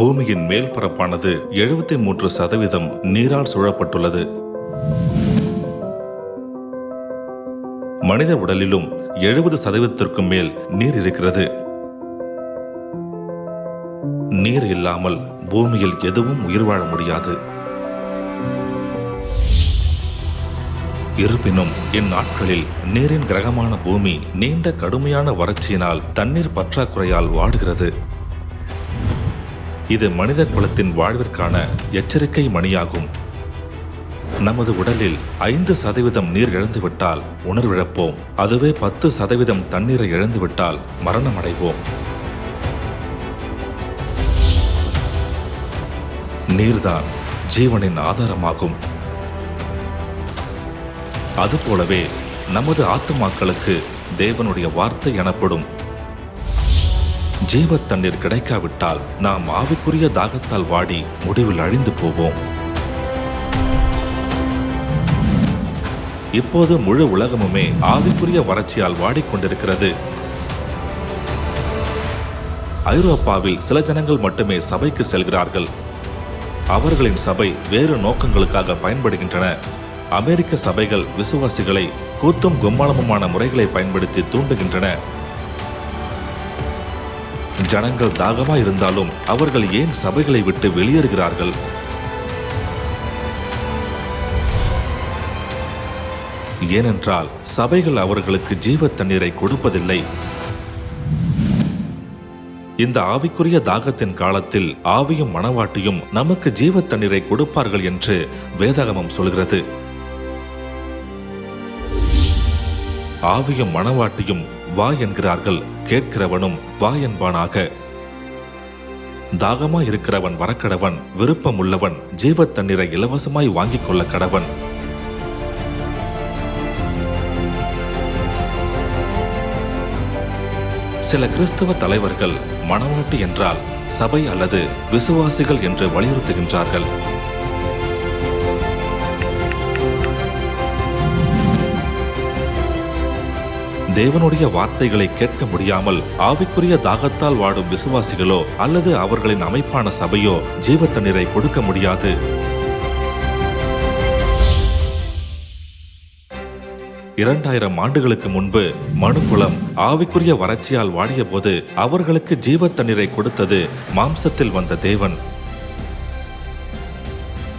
பூமியின் மேல் பரப்பானது எழுபத்தி மூன்று சதவீதம் நீரால் சூழப்பட்டுள்ளது. மனித உடலிலும் எழுபது சதவீதத்திற்கும் மேல் நீர் இருக்கிறது. நீர் இல்லாமல் பூமியில் எதுவும் உயிர் வாழ முடியாது. இருப்பினும் இந்நாட்களில் நீரின் கிரகமான பூமி நீண்ட கடுமையான வறட்சியினால் தண்ணீர் பற்றாக்குறையால் வாடுகிறது. இது மனித குலத்தின் வாழ்விற்கான எச்சரிக்கை மணியாகும். நமது உடலில் ஐந்து சதவீதம் நீர் இழந்துவிட்டால் உணர்விழப்போம். அதுவே பத்து சதவீதம் தண்ணீரை இழந்துவிட்டால் மரணம் அடைவோம் நீர்தான் ஜீவனின் ஆதாரமாகும். அதுபோலவே நமது ஆத்துமாக்களுக்கு தேவனுடைய வார்த்தை எனப்படும் ஜீவ தண்ணீர் கிடைக்காவிட்டால் நாம் ஆவிக்குரிய தாகத்தால் வாடி முடிவில் அழிந்து போவோம். இப்போது முழு உலகமுமே ஆவிக்குரிய வறட்சியால் வாடிக்கொண்டிருக்கிறது. ஐரோப்பாவில் சில ஜனங்கள் மட்டுமே சபைக்கு செல்கிறார்கள். அவர்களின் சபை வேறு நோக்கங்களுக்காக பயன்படுகின்றன. அமெரிக்க சபைகள் விசுவாசிகளை கூத்தும் கும்மாளமுமான முறைகளை பயன்படுத்தி தூண்டுகின்றன. ஜனங்கள் தாகமா இருந்தாலும் அவர்கள் ஏன் சபைகளை விட்டு வெளியேறுகிறார்கள்? ஏனென்றால் சபைகள் அவர்களுக்கு ஜீவ தண்ணீரை கொடுப்பதில்லை. இந்த ஆவிக்குரிய தாகத்தின் காலத்தில் ஆவியும் மணவாட்டியும் நமக்கு ஜீவ தண்ணீரை கொடுப்பார்கள் என்று வேதாகமம் சொல்கிறது. ஆவியும் மனவாட்டியும் வா என்கிறார்கள் கேட்கிறவனும் வா என்பானாக தாகமா இருக்கிறவன் வரக்கடவன் விருப்பம் உள்ளவன் ஜீவ தண்ணீரை இலவசமாய் வாங்கிக் கொள்ள கடவன். சில கிறிஸ்தவ தலைவர்கள் மணவாட்டி என்றால் சபை அல்லது விசுவாசிகள் என்று வலியுறுத்துகின்றார்கள். தேவனுடைய வார்த்தைகளை கேட்க முடியாமல் ஆவிக்குரிய தாகத்தால் வாடும் விசுவாசிகளோ அல்லது அவர்களின் அமைப்பான சபையோ ஜீவ தண்ணீரை கொடுக்க முடியாது. இரண்டாயிரம் ஆண்டுகளுக்கு முன்பு மனுக்குளம் ஆவிக்குரிய வறட்சியால் வாடியபோது அவர்களுக்கு ஜீவ தண்ணீரை கொடுத்தது மாம்சத்தில் வந்த தேவன்.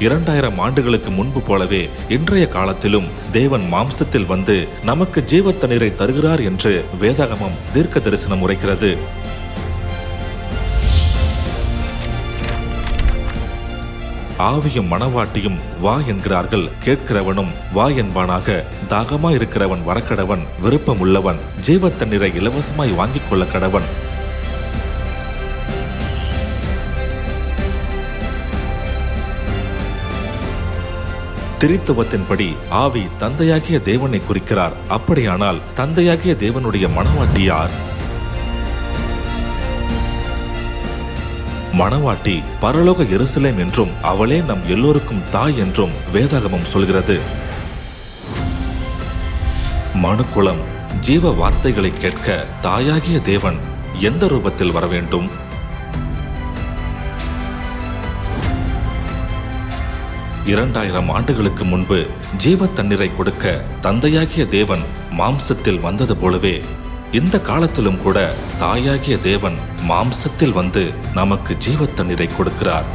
இரண்டாயிரம் ஆண்டுகளுக்கு முன்பு போலவே இன்றைய காலத்திலும் தேவன் மாம்சத்தில் வந்து நமக்கு ஜீவ தண்ணீரை தருகிறார் என்று வேதாகமம் தீர்க்க தரிசனம் உரைக்கிறது. ஆவியும் மனவாட்டியும் வா என்கிறார்கள் கேட்கிறவனும் வா என்பானாக தாகமா இருக்கிறவன் வரக்கடவன் விருப்பம் உள்ளவன் ஜீவ தண்ணீரை இலவசமாய் வாங்கிக் கொள்ள கடவன் திரித்துவத்தின்படி ஆவி தந்தையாகிய தேவனை குறிக்கிறார். அப்படியானால் தந்தையாகிய தேவனுடைய மணவாட்டி யார்? மணவாட்டி பரலோக எருசலேம் என்றும் அவளே நம் எல்லோருக்கும் தாய் என்றும் வேதாகமம் சொல்கிறது. மனுக்குலம் ஜீவ வார்த்தைகளை கேட்க தாயாகிய தேவன் எந்த ரூபத்தில் வர வேண்டும் இரண்டாயிரம் ஆண்டுகளுக்கு முன்பு ஜீவ தண்ணீரை கொடுக்க தந்தையாகிய தேவன் மாம்சத்தில் வந்தது போலவே இந்த காலத்திலும் கூட தாயாகிய தேவன் மாம்சத்தில் வந்து நமக்கு ஜீவ தண்ணீரை கொடுக்கிறார்.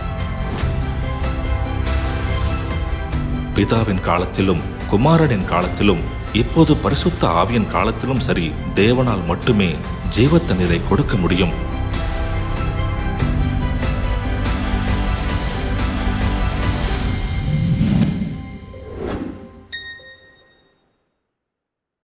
பிதாவின் காலத்திலும் குமாரனின் காலத்திலும் இப்போது பரிசுத்த ஆவியின் காலத்திலும் சரி தேவனால் மட்டுமே ஜீவ தண்ணீரை கொடுக்க முடியும்.